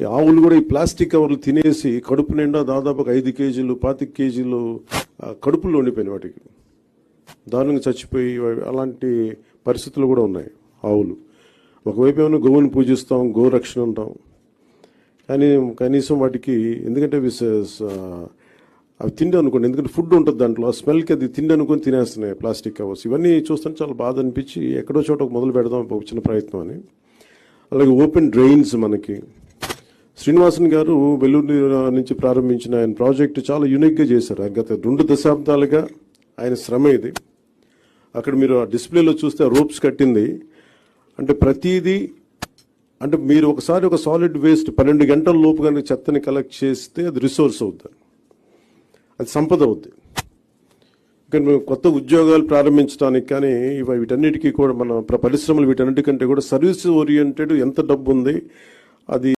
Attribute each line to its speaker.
Speaker 1: ఈ ఆవులు కూడా ఈ ప్లాస్టిక్ కవర్లు తినేసి కడుపు నిండా దాదాపు ఒక ఐదు కేజీలు పాతిక కేజీలు కడుపులో ఉండిపోయినాయి వాటికి. దారుణంగా చచ్చిపోయి అలాంటి పరిస్థితులు కూడా ఉన్నాయి ఆవులు. ఒకవైపు ఏమైనా గోవుని పూజిస్తాం గోరక్షణ అంటాం. కానీ కనీసం వాటికి ఎందుకంటే అవి అవి తిండి అనుకోండి ఎందుకంటే ఫుడ్ ఉంటుంది దాంట్లో ఆ స్మెల్కి అది తిండి అనుకొని తినేస్తున్నాయి ప్లాస్టిక్ కవర్స్. ఇవన్నీ చూస్తుంటే చాలా బాధ అనిపించి ఎక్కడో చోట ఒక మొదలు పెడదాం ఒక చిన్న ప్రయత్నం అని. అలాగే ఓపెన్ డ్రైన్స్ మనకి. శ్రీనివాసన్ గారు వెల్లూరు నుంచి ప్రారంభించిన ఆయన ప్రాజెక్టు చాలా యూనిక్గా చేశారు. గత రెండు దశాబ్దాలుగా ఆయన శ్రమ ఇది. అక్కడ మీరు ఆ డిస్ప్లేలో చూస్తే ఆ రోప్స్ కట్టింది. అంటే ప్రతిదీ అంటే మీరు ఒకసారి ఒక సాలిడ్ వేస్ట్ పన్నెండు గంటల లోపు కనుక చెత్తని కలెక్ట్ చేస్తే అది రిసోర్స్ అవుతుంది అది సంపద అవుద్ది. కానీ మేము కొత్త ఉద్యోగాలు ప్రారంభించడానికి కానీ ఇవి వీటన్నిటికీ కూడా మన పరిశ్రమలు వీటన్నిటికంటే కూడా సర్వీస్ ఓరియంటెడ్ ఎంత డబ్బు ఉంది అది